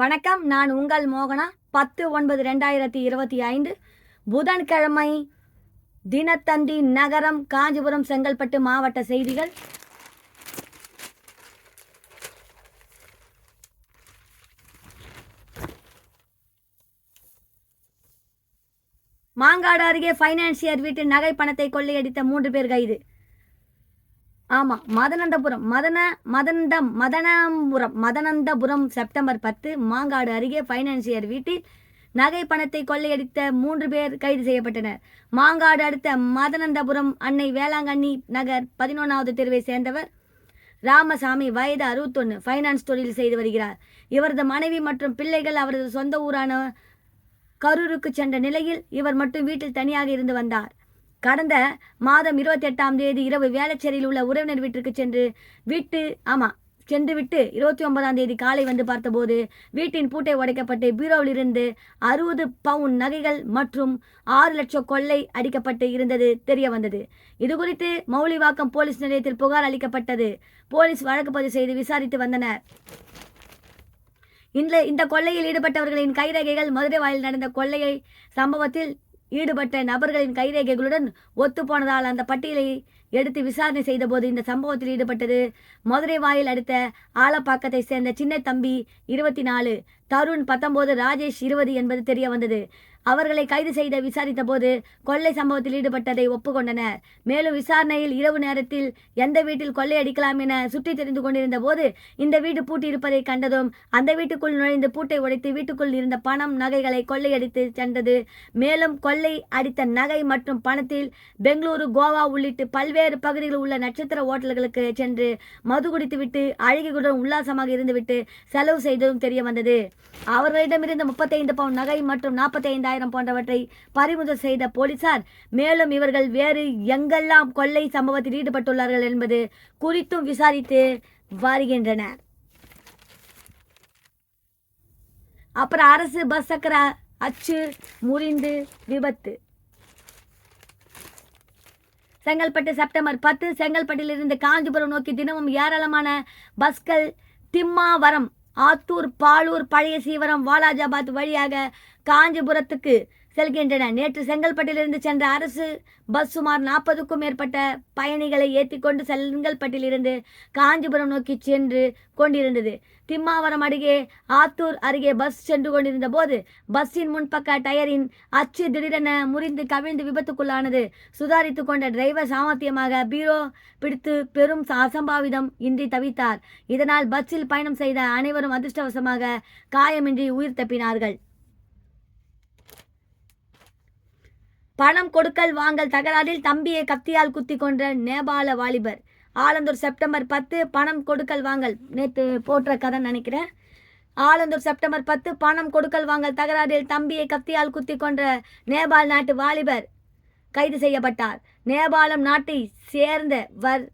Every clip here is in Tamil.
வணக்கம் நான் உங்கள் மோகனா. பத்து ஒன்பது ரெண்டாயிரத்தி இருபத்தி ஐந்து. புதன்கிழமை தினத்தந்தி நகரம் காஞ்சிபுரம் செங்கல்பட்டு மாவட்ட செய்திகள். மாங்காடு அருகே ஃபைனான்சியர் வீட்டில் நகை பணத்தை கொள்ளையடித்த மூன்று பேர் கைது. ஆமாம் மதனந்தபுரம் மதன மதனந்தம் மதனபுரம் மதனந்தபுரம் செப்டம்பர் பத்து மாங்காடு அருகே ஃபைனான்சியர் வீட்டில் நகை பணத்தை கொள்ளையடித்த மூன்று பேர் கைது செய்யப்பட்டனர். மாங்காடு அடுத்த மதனந்தபுரம் அன்னை வேளாங்கண்ணி நகர் பதினொன்றாவது தெருவை சேர்ந்தவர் ராமசாமி வயது அறுபத்தொன்று ஃபைனான்ஸ் தொழில் செய்து வருகிறார். இவரது மனைவி மற்றும் பிள்ளைகள் அவரது சொந்த ஊரான கரூருக்கு சென்ற நிலையில் இவர் மட்டும் வீட்டில் தனியாக இருந்து வந்தார். கடந்த மாதம் இருபத்தெட்டாம் தேதி இரவு வேளச்சேரியில் உள்ள உறவினர் வீட்டிற்கு சென்று வீட்டு ஆமாம் சென்று விட்டு இருபத்தி ஒன்பதாம் தேதி காலை வந்து பார்த்தபோது வீட்டின் பூட்டை உடைக்கப்பட்டு பீரோவில் இருந்து அறுபது பவுன் நகைகள் மற்றும் ஆறு லட்சம் கொள்ளை அடிக்கப்பட்டு இருந்தது தெரிய வந்தது. இதுகுறித்து மௌலிவாக்கம் போலீஸ் நிலையத்தில் புகார் அளிக்கப்பட்டது. போலீஸ் வழக்கு பதிவு செய்து விசாரித்து வந்தனர். இந்த இந்த கொள்ளையில் ஈடுபட்டவர்களின் கைரேகைகள் மதுரை வாயில் நடந்த கொள்ளையை சம்பவத்தில் ஈடுபட்ட நபர்களின் கைரேகைகளுடன் ஒத்துப்போனதால் அந்த பட்டியலை எடுத்து விசாரணை செய்தபோது இந்த சம்பவத்தில் ஈடுபட்டது. மதுரை வாயில் அடுத்த ஆலப்பாக்கத்தை சேர்ந்த சின்ன தம்பி இருபத்தி நாலு தருண் பத்தொன்பது ராஜேஷ் இருபது என்பது தெரிய வந்தது. அவர்களை கைது செய்த விசாரித்த போது கொள்ளை சம்பவத்தில் ஈடுபட்டதை ஒப்புக்கொண்டனர். மேலும் விசாரணையில் இரவு நேரத்தில் எந்த வீட்டில் கொள்ளை அடிக்கலாம் என சுற்றி தெரிந்து கொண்டிருந்த போது இந்த வீடு பூட்டி இருப்பதை கண்டதும் அந்த வீட்டுக்குள் நுழைந்து பூட்டை உடைத்து வீட்டுக்குள் இருந்த பணம் நகைகளை கொள்ளையடித்து சென்றது. மேலும் கொள்ளை அடித்த நகை மற்றும் பணத்தில் பெங்களூரு கோவா உள்ளிட்டு பல்வேறு பகுதிகளில் உள்ள நட்சத்திர ஓட்டல்களுக்கு சென்று மது குடித்துவிட்டு அழகிகளுடன் உல்லாசமாக இருந்துவிட்டு செலவு செய்ததும் தெரிய வந்தது அவர்களிடமிருந்து முப்பத்தைந்து பவுன் நகை மற்றும் நாற்பத்தைந்து ஐந்தாயிரம் போன்றவற்றை பறிமுதல் செய்த போலீசார் மேலும் இவர்கள் வேறு எங்கெல்லாம் கொள்ளை சம்பவத்தில் ஈடுபட்டுள்ளார்கள் என்பது குறித்தும் விசாரித்து வருகின்றனர். அப்புறம் அரசு பஸ் சக்கர அச்சு முறிந்து விபத்து. செங்கல்பட்டு செப்டம்பர் பத்து செங்கல்பட்டிலிருந்து காஞ்சிபுரம் நோக்கி தினமும் ஏராளமான பஸ்கள் திம்மாவரம் ஆத்தூர் பாலூர் பழைய சீவரம் வாலாஜாபாத் வழியாக காஞ்சிபுரத்துக்கு செல்கின்றன. நேற்று செங்கல்பட்டிலிருந்து சென்ற அரசு பஸ் சுமார் நாற்பதுக்கும் மேற்பட்ட பயணிகளை ஏற்றிக்கொண்டு செங்கல்பட்டிலிருந்து காஞ்சிபுரம் நோக்கி சென்று கொண்டிருந்தது. திம்மாவரம் அருகே ஆத்தூர் அருகே பஸ் சென்று கொண்டிருந்த போது பஸ்ஸின் முன்பக்க டயரின் அச்சு திடீரென முறிந்து கவிழ்ந்து விபத்துக்குள்ளானது. சுதாரித்து கொண்ட டிரைவர் சாமர்த்தியமாக பீரோ பிடித்து பெரும் அசம்பாவிதம் இன்றி தவித்தார். இதனால் பஸ்ஸில் பயணம் செய்த அனைவரும் அதிர்ஷ்டவசமாக காயமின்றி உயிர் தப்பினார்கள். பணம் கொடுக்கல் வாங்கல் தகராறில் தம்பியை கத்தியால் குத்தி கொன்ற நேபாள வாலிபர். ஆலந்தூர் செப்டம்பர் பத்து பணம் கொடுக்கல் வாங்கல். நேற்று போற்ற கதை நினைக்கிறேன். ஆலந்தூர் செப்டம்பர் பத்து பணம் கொடுக்கல் வாங்கல் தகராறில் தம்பியை கத்தியால் குத்தி கொன்ற நேபாள் நாட்டு வாலிபர் கைது செய்யப்பட்டார். நேபாளம் நாட்டை சேர்ந்த வர்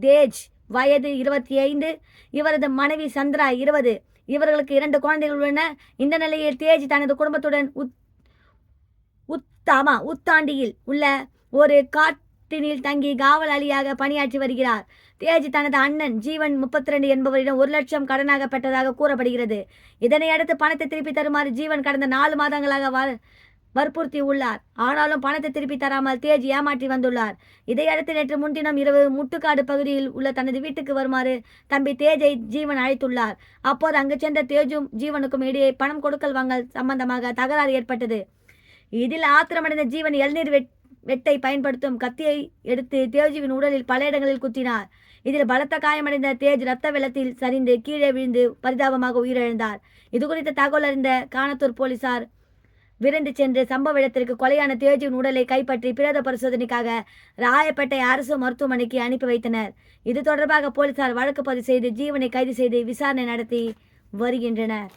தேஜ் வயது இருபத்தி ஐந்து இவரது மனைவி சந்திரா இருபது. இவர்களுக்கு இரண்டு குழந்தைகள் உள்ளன. இந்த நிலையில் தேஜ் தனது குடும்பத்துடன் உத் உத்தாமா உத்தாண்டியில் உள்ள ஒரு காட்டினில் தங்கி காவலாளியாக பணியாற்றி வருகிறார். தேஜ் தனது அண்ணன் ஜீவன் முப்பத்தி ரெண்டு என்பவரிடம் ஒரு லட்சம் கடனாக பெற்றதாக கூறப்படுகிறது. இதனை அடுத்து பணத்தை திருப்பி தருமாறு ஜீவன் கடந்த நாலு மாதங்களாக வ வற்புறுத்தி உள்ளார். ஆனாலும் பணத்தை திருப்பி தராமல் தேஜ் ஏமாற்றி வந்துள்ளார். இதையடுத்து நேற்று முன்தினம் இரவு முட்டுக்காடு பகுதியில் உள்ள தனது வீட்டுக்கு வருமாறு தம்பி தேஜை ஜீவன் அழைத்துள்ளார். அப்போது அங்கு சென்ற தேஜும் ஜீவனுக்கும் இடையே பணம் கொடுக்கல் வாங்கல் சம்பந்தமாக தகராறு ஏற்பட்டது. இதில் ஆத்திரமடைந்த ஜீவன் இளநீர் வெட் வெட்டை பயன்படுத்தும் கத்தியை எடுத்து தேஜுவின் உடலில் பல இடங்களில் குத்தினார். இதில் பலத்த காயமடைந்த தேஜ் ரத்த வெள்ளத்தில் சரிந்து கீழே விழுந்து பரிதாபமாக உயிரிழந்தார். இது குறித்த தகவல் அறிந்த காணத்தூர் போலீசார் விரைந்து சென்று சம்பவ இடத்திற்கு கொலையான தேஜுவின் உடலை கைப்பற்றி பிரேத பரிசோதனைக்காக ராயப்பேட்டை அரசு மருத்துவமனைக்கு அனுப்பி வைத்தனர். இது தொடர்பாக போலீசார் வழக்கு பதிவு செய்து ஜீவனை கைது செய்து விசாரணை நடத்தி வருகின்றனர்.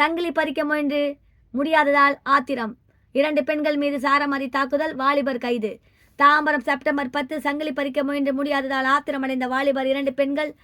சங்கிலி பறிக்க முயன்று. முடியாததால் ஆத்திரம். இரண்டு பெண்கள் மீது சாரமாரி தாக்குதல் வாலிபர் கைது. தாம்பரம் செப்டம்பர் பத்து சங்கிலி பறிக்க முயன்று. முடியாததால் ஆத்திரமடைந்த வாலிபர் இரண்டு பெண்கள்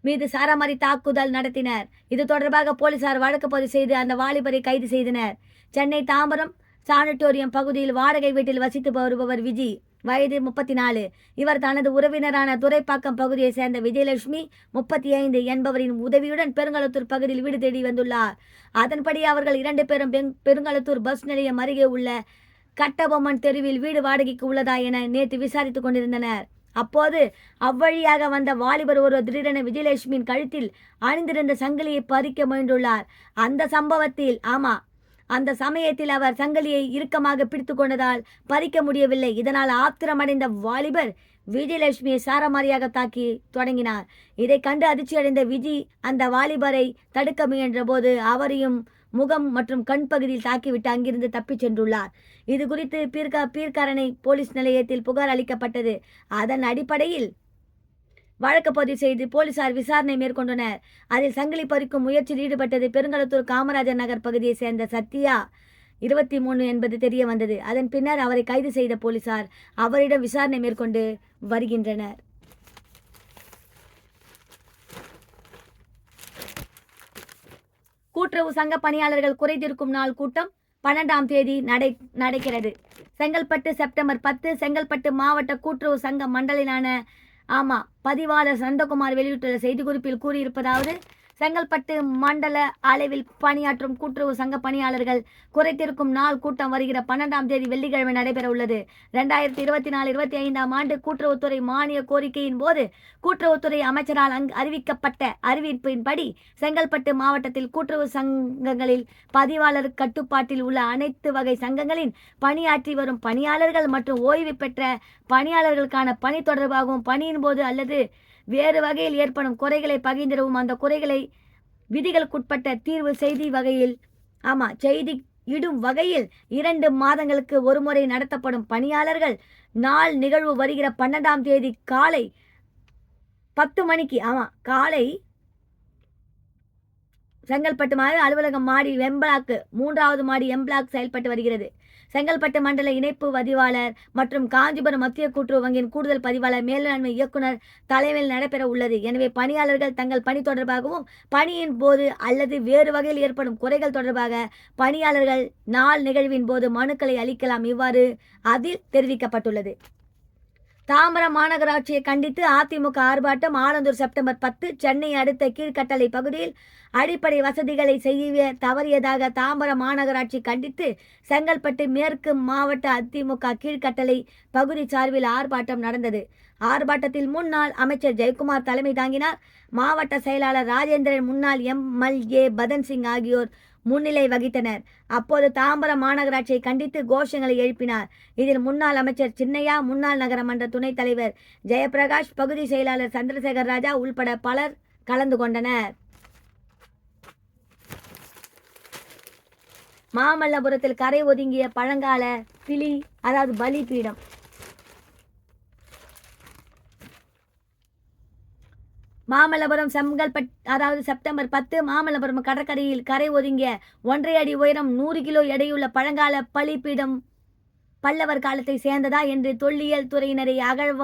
மீது சாரமாரி தாக்குதல் நடத்தினர். இது தொடர்பாக போலீசார் வழக்கு பதிவு செய்து அந்த வாலிபரை கைது செய்தனர். சென்னை தாம்பரம் சானிட்டோரியம் பகுதியில் வாடகை வீட்டில் வசித்து வருபவர் விஜி. வயது முப்பத்தி நாலு இவர் தனது உறவினரான துறைப்பாக்கம் பகுதியைச் சேர்ந்த விஜயலட்சுமி முப்பத்தி ஐந்து என்பவரின் உதவியுடன் பெருங்களத்தூர் பகுதியில் வீடு தேடி வந்துள்ளார். அதன்படி அவர்கள் இரண்டு பேரும் பெங்- பெருங்களத்தூர் பஸ் நிலையம் அருகே உள்ள கட்டபொம்மன் தெருவில் வீடு வாடகைக்கு உள்ளதா என நேற்று விசாரித்துக் கொண்டிருந்தனர். அப்போது அவ்வழியாக வந்த வாலிபர் ஒருவர் திடீரென விஜயலட்சுமியின் கழுத்தில் அணிந்திருந்த சங்கிலியை பறிக்க முயன்றுள்ளார். அந்த சம்பவத்தில் ஆமா அந்த சமயத்தில் அவர் சங்கிலியை இறுக்கமாக பிடித்து கொண்டதால் பறிக்க முடியவில்லை. இதனால் ஆத்திரமடைந்த வாலிபர் விஜயலட்சுமியை சாரமாரியாக தாக்கி தொடங்கினார். இதை கண்டு அதிர்ச்சியடைந்த விஜி அந்த வாலிபரை தடுக்க முயன்ற போது அவரையும் முகம் மற்றும் கண் பகுதியில் தாக்கிவிட்டு அங்கிருந்து தப்பிச் சென்றுள்ளார். இது குறித்து பீர்கா பீர்க்கரணை போலீஸ் நிலையத்தில் புகார் அளிக்கப்பட்டது. அதன் அடிப்படையில் வழக்கு பதிவு செய்து போலீசார் விசாரணை மேற்கொண்டனர். அதில் சங்கிலி பறிக்கும் முயற்சியில் ஈடுபட்டது பெருங்களத்தூர் காமராஜர் நகர் பகுதியை சேர்ந்த சத்யா. இருபத்தி மூணு என்பது தெரிய வந்தது. அதன் பின்னர் அவரை கைது செய்த போலீசார் அவரிடம் விசாரணை மேற்கொண்டு வருகின்றனர். கூட்டுறவு சங்க பணியாளர்கள் குறைதீர்க்கும் நாள் கூட்டம் பன்னெண்டாம் தேதி நடை நடக்கிறது. செங்கல்பட்டு செப்டம்பர் பத்து செங்கல்பட்டு மாவட்ட கூட்டுறவு சங்க மண்டலிலான ஆமா பதிவாளர் சந்தகுமார் வெளியிட்டுள்ள செய்திக்குறிப்பில் கூறியிருப்பதாவது செங்கல்பட்டு மண்டல அளவில் பணியாற்றும் கூட்டுறவு சங்க பணியாளர்கள் குறைத்திருக்கும் நாள் கூட்டம் வருகிற பன்னெண்டாம் தேதி வெள்ளிக்கிழமை நடைபெற உள்ளது ரெண்டாயிரத்தி இருபத்தி நாலு இருபத்தி ஐந்தாம் ஆண்டு கூட்டுறவுத்துறை மானிய கோரிக்கையின் போது கூட்டுறவுத்துறை அமைச்சரால் அங்கு அறிவிக்கப்பட்ட அறிவிப்பின்படி செங்கல்பட்டு மாவட்டத்தில் கூட்டுறவு சங்கங்களில் பதிவாளர் கட்டுப்பாட்டில் உள்ள அனைத்து வகை சங்கங்களின் பணியாற்றி வரும் பணியாளர்கள் மற்றும் ஓய்வு பெற்ற பணியாளர்களுக்கான பணி தொடர்பாகவும் பணியின் போது அல்லது வேறு வகையில் ஏற்படும் குறைகளை பகிர்ந்திடவும் அந்த குறைகளை விதிகளுக்குட்பட்ட தீர்வு செய்தி வகையில் ஆமாம் செய்தி இடும் வகையில் இரண்டு மாதங்களுக்கு ஒருமுறை நடத்தப்படும் பணியாளர்கள் நாள் நிகழ்வு வருகிற பன்னெண்டாம் தேதி காலை பத்து மணிக்கு ஆமாம் காலை செங்கல்பட்டு மாவட்ட அலுவலகம் மாடி எம்பிளாக்கு மூன்றாவது மாடி எம்பிளாக் செயல்பட்டு வருகிறது. செங்கல்பட்டு மண்டல இணைப்பு பதிவாளர் மற்றும் காஞ்சிபுரம் மத்திய கூட்டுறவு வங்கியின் கூடுதல் பதிவாளர் மேலாண்மை இயக்குனர் தலைமையில் நடைபெற உள்ளது. எனவே பணியாளர்கள் தங்கள் பணி தொடர்பாகவும் பணியின் போது அல்லது வேறு வகையில் ஏற்படும் குறைகள் தொடர்பாக பணியாளர்கள் நாள் நிகழ்வின் போது மனுக்களை அளிக்கலாம். இவ்வாறு அதில் தெரிவிக்கப்பட்டுள்ளது. தாம்பரம் மாநகராட்சியை கண்டித்து அதிமுக ஆர்ப்பாட்டம் ஆலந்தூர் செப்டம்பர் பத்து சென்னை அடுத்த கீழ்கட்டளை பகுதியில் அடிப்படை வசதிகளை செய்ய தவறியதாக தாம்பரம் மாநகராட்சி கண்டித்து செங்கல்பட்டு மேற்கு மாவட்ட அதிமுக கீழ்கட்டளை பகுதி சார்பில் ஆர்ப்பாட்டம் நடந்தது. ஆர்ப்பாட்டத்தில் முன்னாள் அமைச்சர் ஜெயக்குமார் தலைமை தாங்கினார். மாவட்ட செயலாளர் ராஜேந்திரன் முன்னாள் எம்எல்ஏ பதன் சிங் ஆகியோர் முன்னிலை வகித்தனர். அப்போது தாம்பரம் மாநகராட்சியை கண்டித்து கோஷங்களை எழுப்பினார். இதில் முன்னாள் அமைச்சர் சின்னையா முன்னாள் நகரமன்ற துணைத் தலைவர் ஜெயபிரகாஷ் பகுதி செயலாளர் சந்திரசேகர் ராஜா உள்பட பலர் கலந்து கொண்டனர். மாமல்லபுரத்தில் கரை ஒதுங்கிய பழங்கால பிலி அதாவது பலிபீடம் மாமல்லபுரம் செங்கல்பட் அதாவது செப்டம்பர் பத்து மாமல்லபுரம் கடற்கரையில் கரை ஒதுங்கிய ஒன்றரை அடி உயரம் நூறு கிலோ எடையுள்ள பழங்கால பலிப்பீடம் பல்லவர் காலத்தை சேர்ந்ததா என்று தொல்லியல் துறையினரை அகழ்வ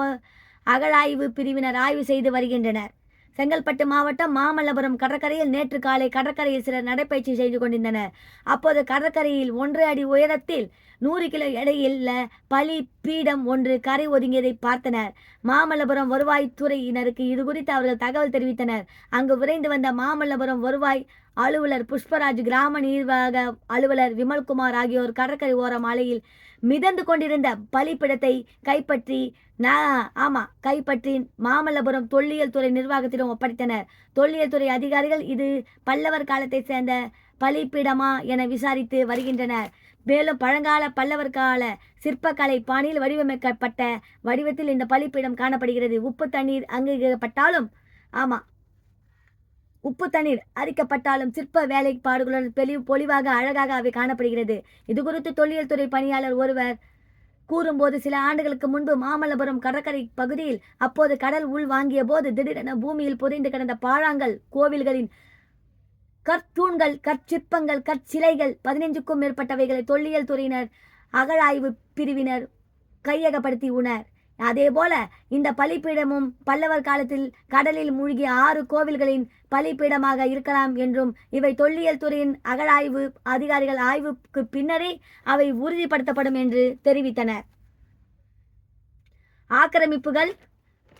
அகழாய்வு பிரிவினர் ஆய்வு செய்து வருகின்றனர். செங்கல்பட்டு மாவட்டம் மாமல்லபுரம் கடற்கரையில் நேற்று காலை கடற்கரையில் சிலர் நடைப்பயிற்சி செய்து கொண்டிருந்தனர். அப்போது கடற்கரையில் ஒன்றரை அடி உயரத்தில் நூறு கிலோ எடையில் பலி பீடம் ஒன்று கரை ஒதுங்கியதை பார்த்தனர். மாமல்லபுரம் வருவாய்த்துறையினருக்கு இது குறித்து அவர்கள் தகவல் தெரிவித்தனர். அங்கு விரைந்து வந்த மாமல்லபுரம் வருவாய் அலுவலர் புஷ்பராஜ் கிராம நிர்வாக அலுவலர் விமல்குமார் ஆகியோர் கடற்கரை ஓரம் மாலையில் மிதந்து கொண்டிருந்த பலிப்பிடத்தை கைப்பற்றி ஆமா கைப்பற்றி மாமல்லபுரம் தொல்லியல் துறை நிர்வாகத்திடம் ஒப்படைத்தனர். தொல்லியல் துறை அதிகாரிகள் இது பல்லவர் காலத்தை சேர்ந்த பலிப்பிடமா என விசாரித்து வருகின்றனர். மேலும் பழங்கால பல்லவர் கால சிற்பக்கலை பாணியில் வடிவமைக்கப்பட்ட வடிவத்தில் இந்த பலிப்பீடம் காணப்படுகிறது. உப்பு தண்ணீர் அங்கீகரிக்கப்பட்டாலும் ஆமாம் உப்பு தண்ணீர் அரிக்கப்பட்டாலும் சிற்ப வேலைப்பாடுகளுடன் பெலி பொலிவாக அழகாக அவை காணப்படுகிறது. இது குறித்து தொல்லியல் துறை பணியாளர் ஒருவர் கூறும்போது சில ஆண்டுகளுக்கு முன்பு மாமல்லபுரம் கடற்கரை பகுதியில் அப்போது கடல் உள் வாங்கிய போது திடீரென பூமியில் புதைந்து கிடந்த பாழாங்கல் கோவில்களின் கற்தூண்கள் கற்சிற்பங்கள் கற்சிலைகள் பதினைஞ்சுக்கும் மேற்பட்டவைகளை தொல்லியல் துறையினர் அகழாய்வு பிரிவினர் கையகப்படுத்தி உணர் அதேபோல இந்த பலிப்பீடமும் பல்லவர் காலத்தில் கடலில் மூழ்கிய ஆறு கோவில்களின் பலிப்பீடமாக இருக்கலாம் என்றும் இவை தொல்லியல் துறையின் அகழாய்வு அதிகாரிகள் ஆய்வுக்கு பின்னரே அவை உறுதிப்படுத்தப்படும் என்று தெரிவித்தனர் ஆக்கிரமிப்புகள்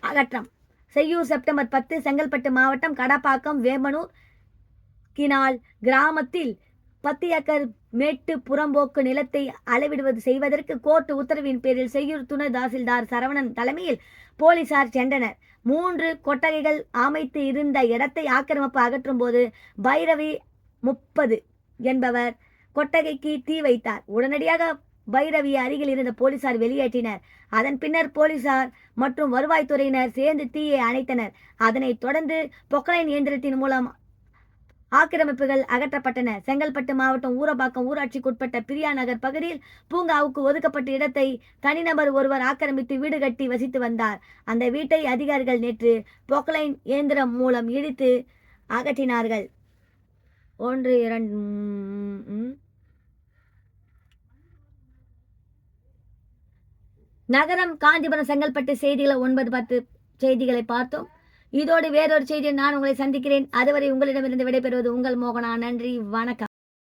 அகற்றம். செய்யூர் செப்டம்பர் பத்து செங்கல்பட்டு மாவட்டம் கடப்பாக்கம் வேமனூர் கினால் கிராமத்தில் பத்து ஏக்கர் மேட்டு புறம்போக்கு நிலத்தை அளவிடுவது செய்வதற்கு கோர்ட் உத்தரவின் பேரில் செய்யூர் துணை தாசில்தார் சரவணன் தலைமையில் போலீசார் சென்றனர். மூன்று கொட்டகைகள் அமைத்து இருந்த இடத்தை ஆக்கிரமிப்பு அகற்றும் போது பைரவி முப்பது என்பவர் கொட்டகைக்கு தீ வைத்தார். உடனடியாக பைரவி அருகில் இருந்த போலீசார் வெளியேற்றினர். அதன் பின்னர் போலீசார் மற்றும் வருவாய்த்துறையினர் சேர்ந்து தீயை அணைத்தனர். அதனைத் தொடர்ந்து பொக்கலைன் இயந்திரத்தின் மூலம் ஆக்கிரமிப்புகள் அகற்றப்பட்டன. செங்கல்பட்டு மாவட்டம் ஊரபாக்கம் ஊராட்சிக்குட்பட்ட பிரியா நகர் பகுதியில் பூங்காவுக்கு ஒதுக்கப்பட்ட இடத்தை தனிநபர் ஒருவர் ஆக்கிரமித்து வீடு கட்டி வசித்து வந்தார். அந்த வீட்டை அதிகாரிகள் நேற்று பொக்லைன் இயந்திரம் மூலம் இடித்து அகற்றினார்கள். ஒன்று இரண்டு நகரம் காஞ்சிபுரம் செங்கல்பட்டு செய்திகளை ஒன்பது பத்து செய்திகளை பார்த்தோம். இதோடு வேறொரு செய்தியில் நான் உங்களை சந்திக்கிறேன். அதுவரை உங்களிடமிருந்து விடைபெறுவது உங்கள் மோகனா. நன்றி. வணக்கம்.